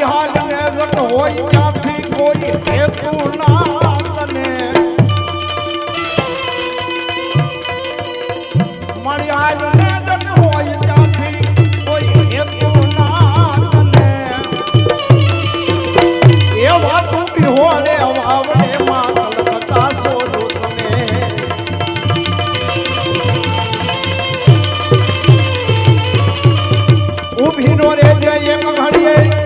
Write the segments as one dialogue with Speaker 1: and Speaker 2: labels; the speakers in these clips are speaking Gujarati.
Speaker 1: બિહાર ને જટ હોય ત્યાંથી કોઈ હેતુ નાને મણિહાર ને જટ હોય ત્યાંથી કોઈ હેતુ નાને એવા તું બિહોળે ઘડીએ.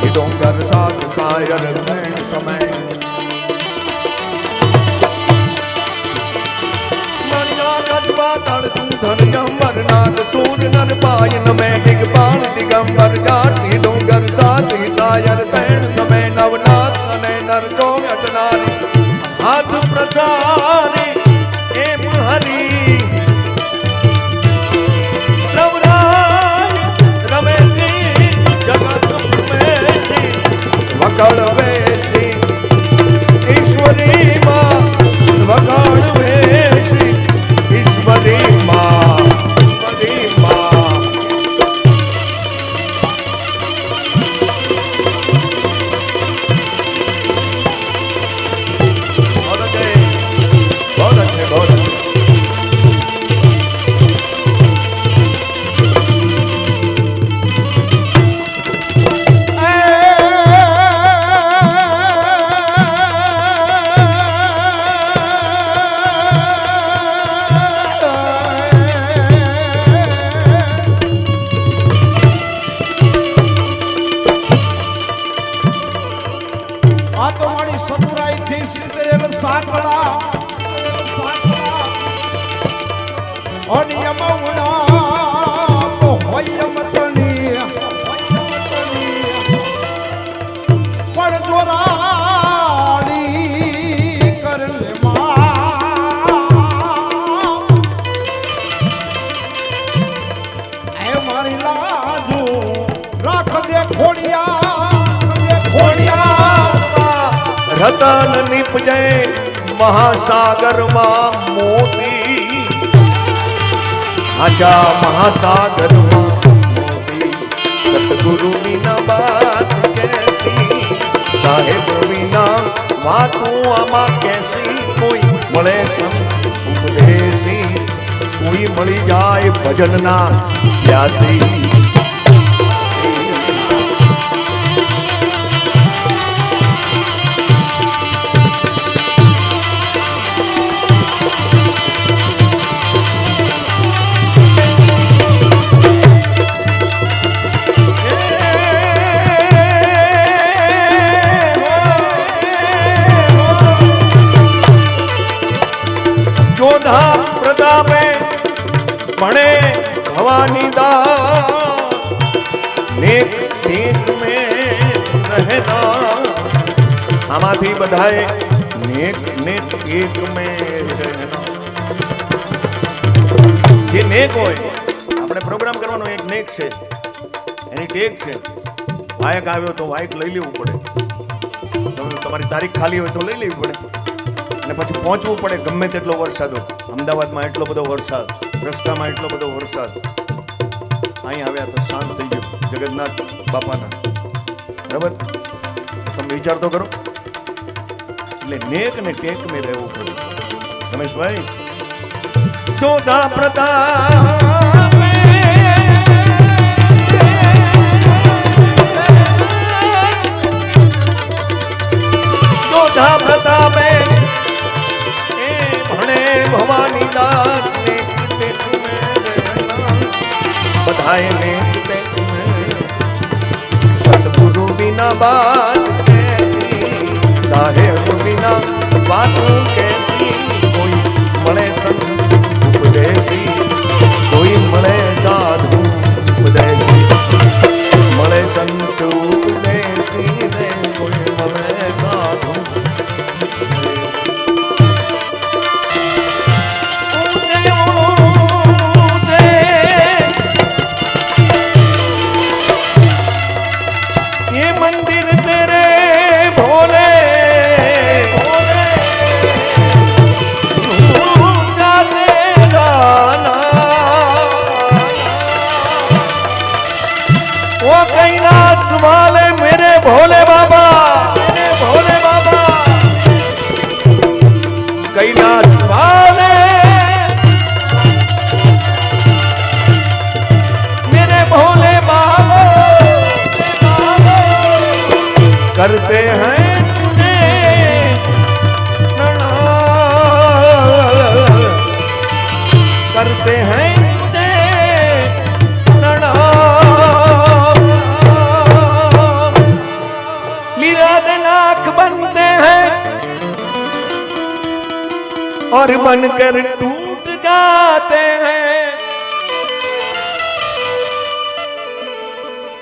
Speaker 1: એ
Speaker 2: ડોંગર સાત સાયર ભેણ સમય ધન્ય મરનાથ સૂર નર પાય નમે દિગપાળ દિગંબર ગાઠી ડોંગર સાત સાયર તૈણ સમય નવનાથ અને
Speaker 1: નરજો ચડવે
Speaker 2: રતન નિપજે મહાસાગરમાં મોતી આજા મહાસાગર મોતી વિના વાત કેસી સાહેબ વિના વાતું આમાં કેસી કોઈ મળે ઉપદેશી કોઈ મળી જાય ભજનના પ્યાસી રહેના આમાંથી બધાએ નેક નેક એક મે જે નેક હોય, આપણે પ્રોગ્રામ કરવાનો એક નેક છે. એની ટેક છે. વાયક આવ્યો તો વાયક લઈ લેવું પડે. તમે તમારી તારીખ ખાલી હોય તો લઈ લેવી પડે. અને પછી પહોંચવું પડે ગમે તેટલો વરસાદ હોય. અમદાવાદમાં એટલો બધો વરસાદ, રસ્તામાં એટલો બધો વરસાદ. અહીં આવ્યા તો શાંત થઈ ગયું, જગન્નાથ બાપાના. બરાબર? તમે વિચાર તો કરો. એટલે નેક ને ટેક મેં રહેવું પડે. રમેશભાઈ જોધા પ્રતાપે. બધા પ્રતાપે. એ ભણે ભવાની દાસ ને કીતે બધાએ ને કીતે તુમે સતગુરુ બિના મારે ગુરુના વાતો કેસી કોઈ મળે સંત ઉપદેશી કોઈ મળે સાધુ ઉપદેશી મળે સંત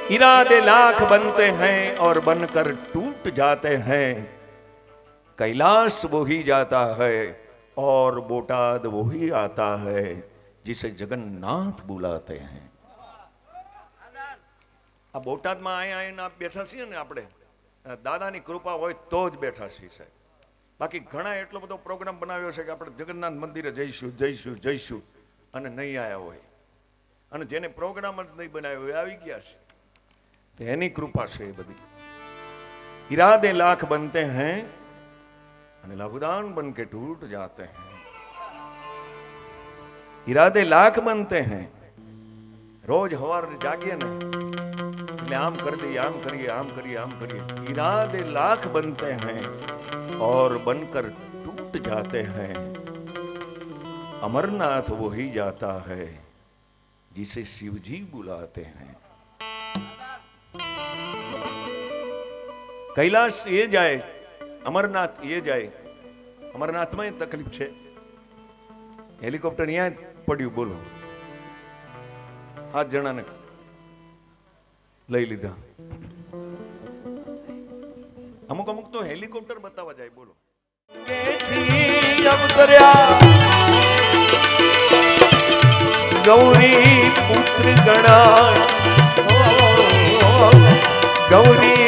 Speaker 2: इरादे लाख बनते हैं और बनकर टूट जाते हैं कैलाश वो ही जाता है और बोटाद वो ही आता है जिसे जगन्नाथ बुलाते हैं આ બોટાદમાં અહીંયા આવીને આપ બેઠા છીએ ને આપણે દાદાની કૃપા હોય તો જ બેઠા છીએ સાહેબ બાકી ઘણા એટલો બધો પ્રોગ્રામ બનાવ્યો છે કે આપણે જગન્નાથ મંદિરે જઈશું જઈશું જઈશું અને નહીં આવ્યા હોય અને જેને પ્રોગ્રામ જ નહીં બનાવ્યો એ આવી ગયા છે तो એની કૃપા છે એ બધી इरादे लाख बनते हैं અને લઘુદાન બન के टूट जाते हैं इरादे लाख बनते हैं રોજ હવાર જાગીએ ને એટલે આમ કરી દઈએ આમ કરીએ આમ કરીએ આમ કરીએ इरादे लाख बनते हैं और बनकर टूट जाते हैं अमरनाथ वो ही जाता है जिसे शिवजी बुलाते हैं કૈલાસ એ જાય, અમરનાથ એ જાય. અમરનાથમાં તકલીફ છે. હેલિકોપ્ટર અહીંયા પડ્યું, બોલો. સાત જણાને લઈ લીધા. અમુક અમુક તો હેલિકોપ્ટર બતાવવા જાય, બોલો. ગૌરી પુત્ર ગણાય. ગૌરી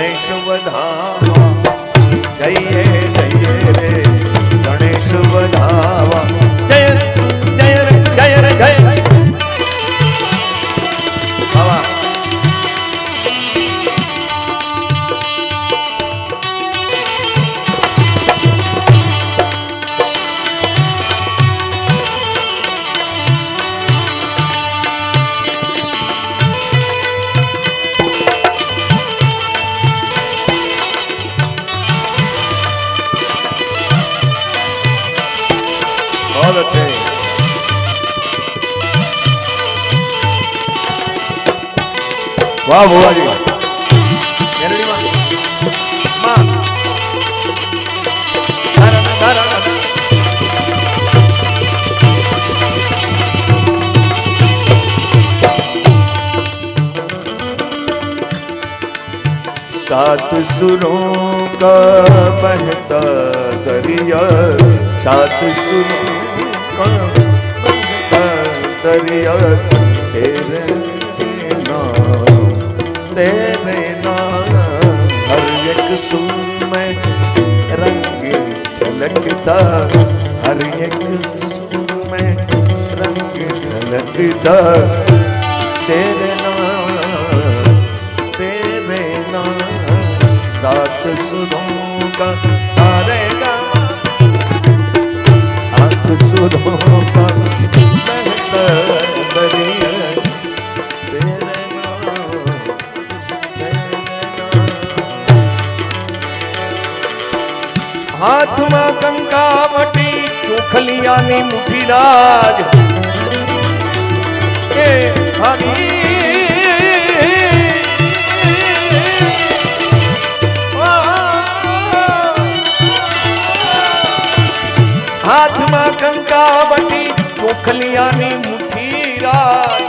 Speaker 2: ગણેશ જઈએ જઈએ વાહ ભુવાજી મેરડીમાં માં ધારાના ધારાના सात सुरों का बहता दरिया सात सुरों का बहता दरिया तेरे नाम तेरे नाम हर एक सुर में रंग झलकता हर एक सुर में रंग झलकता तेरे नाम तेरे नाम सात सुरों का सारे का सात सुरों का बहता હાથમાં કંકાવટી ચોખલિયાની મુઠી રાજ એ હરી. હાથમાં કંકાવટી ચોખલિયાની મુઠી રાજ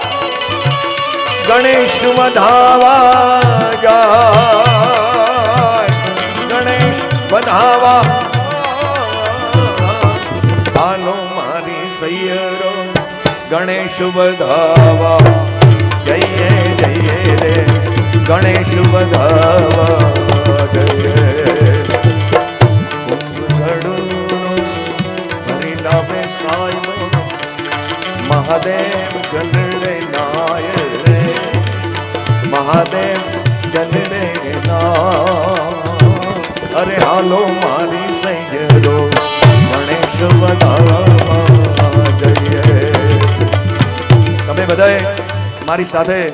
Speaker 2: ગણેશ વધાવા જાય. ગણેશ વધાવા ગણેશ વધાવા જઈએ જઈએ રે, ગણેશ વધાવા જઈએ. મહાદેવ જનડે નાય મહાદેવ જનડે ના અરે હાલો મારી સૈયરો ગણેશ વધાવા તમે બધાએ મારી સાથે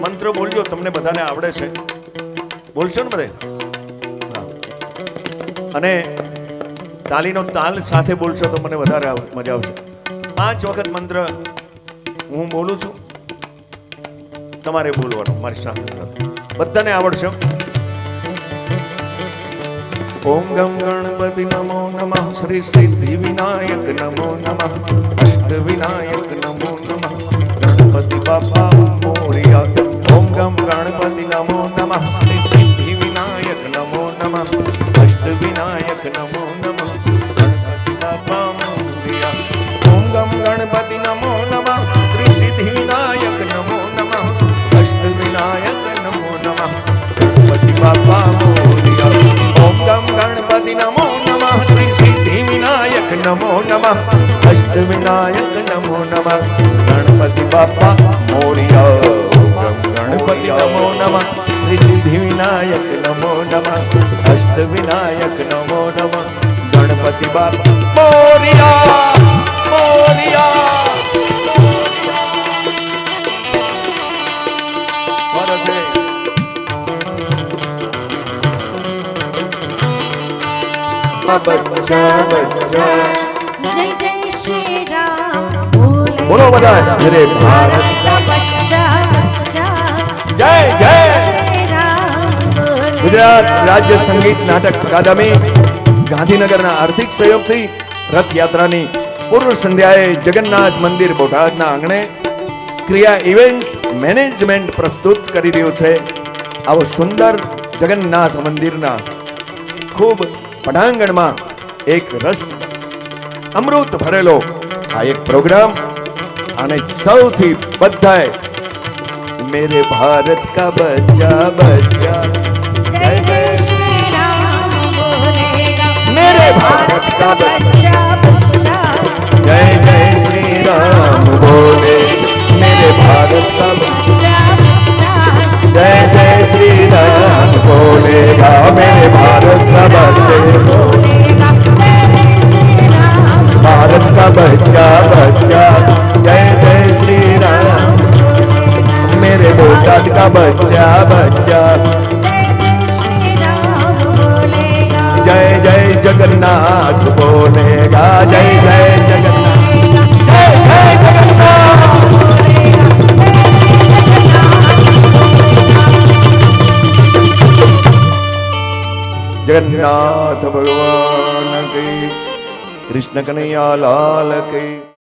Speaker 2: મંત્ર બોલજો તમને બધાને આવડે છે. બોલશો ને બધે? અને તાલીનો તાલ સાથે બોલશો તો મને વધારે મજા આવશે. પાંચ વખત મંત્ર હું બોલું છું. તમારે બોલવાનું, મારી સાથે. બધાને આવડશે. ઓમ ગમ ગણપતિ નમો નમઃ, શ્રી સિદ્ધિ વિનાયક નમો નમઃ, અષ્ટ વિનાયક નમો નમઃ, ગણપતિ બાપા મોરિયા, ઓમ ગમ ગણપતિ નમો નમઃ, શ્રી સિદ્ધિ ગણપતિ બાપા મોરિયા, ગણપતિ નમો નમઃ. શ્રી સિદ્ધિ વિનાયક નમો નમઃ. અષ્ટ વિનાયક નમો નમઃ. ગણપતિ બાપા મોરિયા મોરિયા બચ્ચા બચ્ચા.
Speaker 3: બોલે
Speaker 2: બધા ભારત જય જય. ગુજરાત રાજ્ય સંગીત નાટક અકાદમી ગાંધીનગરના આર્થિક સહયોગથી રથયાત્રાની પૂર્વ સંધ્યાએ જગન્નાથ મંદિર બોટાદના આંગણે ક્રિયા ઇવેન્ટ મેનેજમેન્ટ પ્રસ્તુત કરી રહ્યું છે. આવો સુંદર જગન્નાથ મંદિરના ખૂબ પટાંગણમાં એક રસ અમૃત ભરેલો આ એક પ્રોગ્રામ અને સૌથી બધાએ મેરે ભારત કા બચ્ચા બચ્ચા
Speaker 3: જય જય શ્રી રામ બોલેગા
Speaker 2: मेरे भारत का
Speaker 3: બચ્ચા બચ્ચા
Speaker 2: जय जय श्री राम बोले मेरे भारत का
Speaker 3: બચ્ચા બચ્ચા
Speaker 2: जय जय श्री राम बोलेगा मेरे भारत का बच्चे
Speaker 3: બોલેગા જય જય શ્રી રામ
Speaker 2: भारत का बच्चा बच्चा का बच्चा बच्चा। जय जय जगन्नाथ बोलेगा। जय जय जगन्नाथ। जय जय जगन्नाथ जगन्नाथ भगवान के, कृष्ण कन्हैया लाल के।